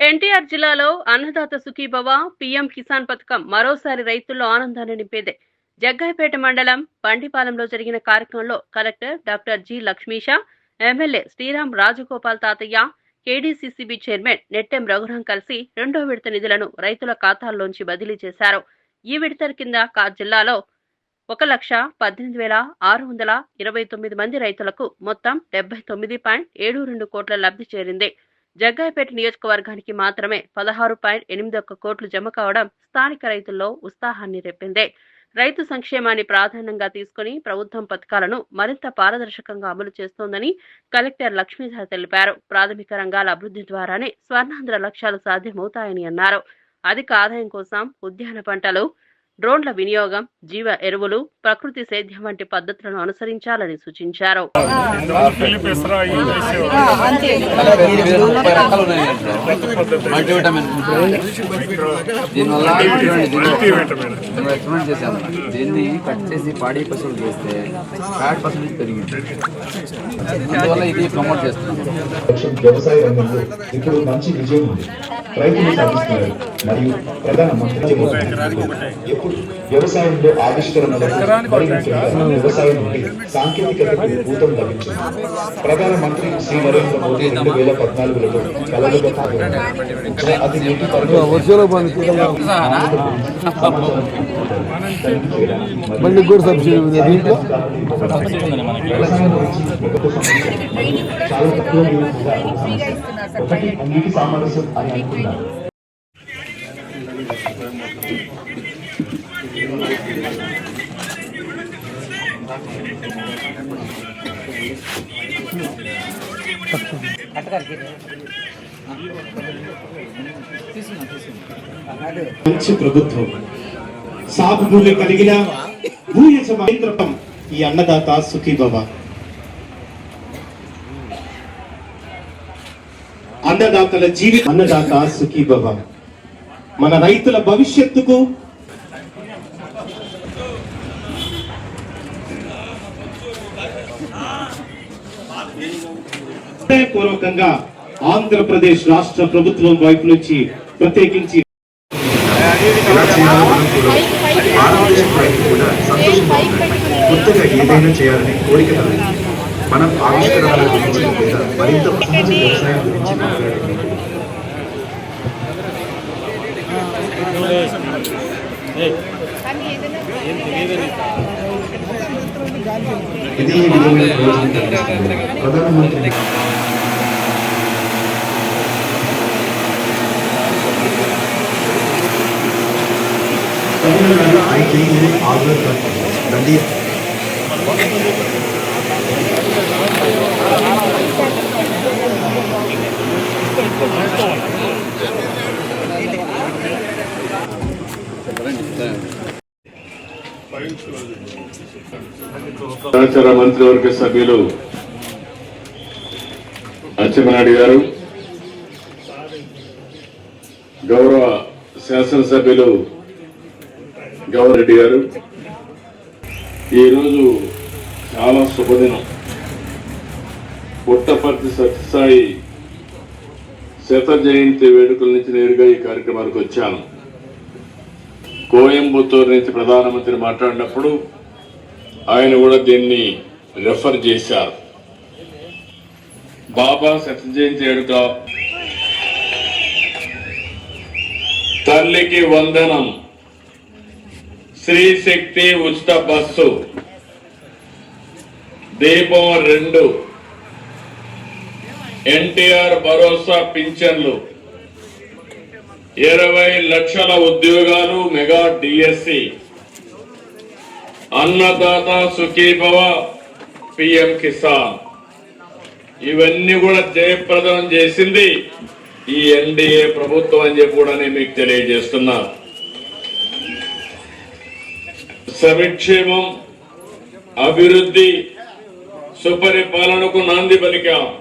ఎన్టీఆర్ జిల్లాలో అన్నదాత సుఖీభవ పీఎం కిసాన్ పథకం మరోసారి రైతుల్లో ఆనందాన్ని నింపేదే. జగ్గాయపేట మండలం బండిపాలెంలో జరిగిన కార్యక్రమంలో collector doctor G Lakshmisha MLA Sriram Rajagopal Tatayya KDCCB chairman Nettem Raghuram కలిసి రెండో విడత నిధులను రైతుల ఖాతాల్లోంచి బదిలీ చేశారు. ఈ విడత కింద కా జిల్లాలో ఒక లక్ష పద్దెనిమిది వేల ఆరు వందల ఇరవై తొమ్మిది మంది రైతులకు మొత్తం డెబ్బై తొమ్మిది పాయింట్ ఏడు రెండు కోట్ల లబ్ధి చేరింది. జగ్గాయపేట నియోజకవర్గానికి మాత్రమే పదహారు పాయింట్ ఎనిమిది ఒక్క కోట్లు జమ కావడం స్థానిక రైతుల్లో ఉత్సాహాన్ని రేపిందే రైతు సంక్షేమాన్ని ప్రాధాన్యంగా తీసుకుని ప్రభుత్వం పథకాలను మరింత పారదర్శకంగా అమలు చేస్తోందని కలెక్టర్ లక్ష్మీధర్ తెలిపారు. ప్రాథమిక రంగాల అభివృద్ధి ద్వారానే స్వర్ణాంధ్ర లక్ష్యాలు సాధ్యమవుతాయని అన్నారు. అధిక ఆదాయం కోసం ఉద్యాన పంటలు డ్రోన్ల వినియోగం జీవ ఎరువులు ప్రకృతి సేద్యం వంటి పద్ధతులను అనుసరించాలని సూచించారు దీన్ని కట్ చేసి పాడి పశువులు చేస్తే ఫ్యాట్ పర్సెంటేజ్ పెరిగింది అందువల్ల ఇది ప్రమోట్ చేస్తుంది వ్యవసాయ రంగంలో ఇప్పుడు మంచి విజయం ఉంది రైతులు సాధిస్తున్నారు. మరియు ప్రధాన మంత్రి ఎప్పుడు వ్యవసాయంలో ఆవిష్కరణలకు మరి ముఖ్యంగా వ్యవసాయం నుండి సాంకేతికతకు ఊతం లభించింది. ప్రధాన మంత్రి శ్రీ నరేంద్ర మోదీ రెండు వేల పద్నాలుగులో కలలుగా కాగలరు అది నీటి బండి కూడా సబ్సిడీ ఉంది దీంట్లో? వ్యవసాయం గురించి ఒకటి సమస్య. చాలా తక్కువ నీరు కూడా ఒక సమస్య. ఒకటి నీటి సామరస్యం అని అనుకున్నారు మంచి ప్రభుత్వం. సాగు భూమి కలిగిన భూ మహేంద్రపం ఈ అన్నదాత సుఖీ బాబా అన్నదాతల జీవి అన్నదాత సుఖీభవ మన రైతుల భవిష్యత్తుకు పూర్వకంగా ఆంధ్రప్రదేశ్ రాష్ట్ర ప్రభుత్వం వైపు నుంచి ప్రత్యేకించి. కొత్తగా ఏదైనా చేయాలనే కోరిక. మనం ఆవిష్కరణల గురించి లేదా మరింత సహజ వ్యవసాయం గురించి మాట్లాడే ఇది ఈ విధమైన ప్రయోజనం కలిగిస్తుంది. ప్రధానమంత్రి తమిళనాడు ఐటీఏ ఆధార్ దండి సహచర మంత్రివర్గ సభ్యులు అచ్చెమనాయుడు గారు గౌరవ శాసనసభ్యులు గౌరెడ్డి గారు ఈరోజు చాలా శుభదినం. పుట్టపర్తి సత్యసాయి శత జయంతి వేడుకల నుంచి నేరుగా ఈ కార్యక్రమానికి వచ్చాను. కోయంబత్తూరు నుంచి ప్రధానమంత్రి మాట్లాడినప్పుడు ఆయన కూడా దీన్ని రెఫర్ చేశారు. బాబా శత జయంతి వేడుక తల్లికి వందనం స్త్రీ శక్తి ఉచిత బస్సు దీపం రెండు ఎన్టీఆర్ భరోసా పింఛన్లు. ఇరవై లక్షల ఉద్యోగాలు mega DSC. Annadata Sukhibhava PM Kisan. ఇవన్నీ కూడా జయప్రదం చేసింది ఈ ఎన్డీఏ ప్రభుత్వం అని చెప్పి కూడా నేను మీకు తెలియజేస్తున్నా. సమిక్షేమం అభివృద్ధి సుపరిపాలనకు నాంది పలికాం.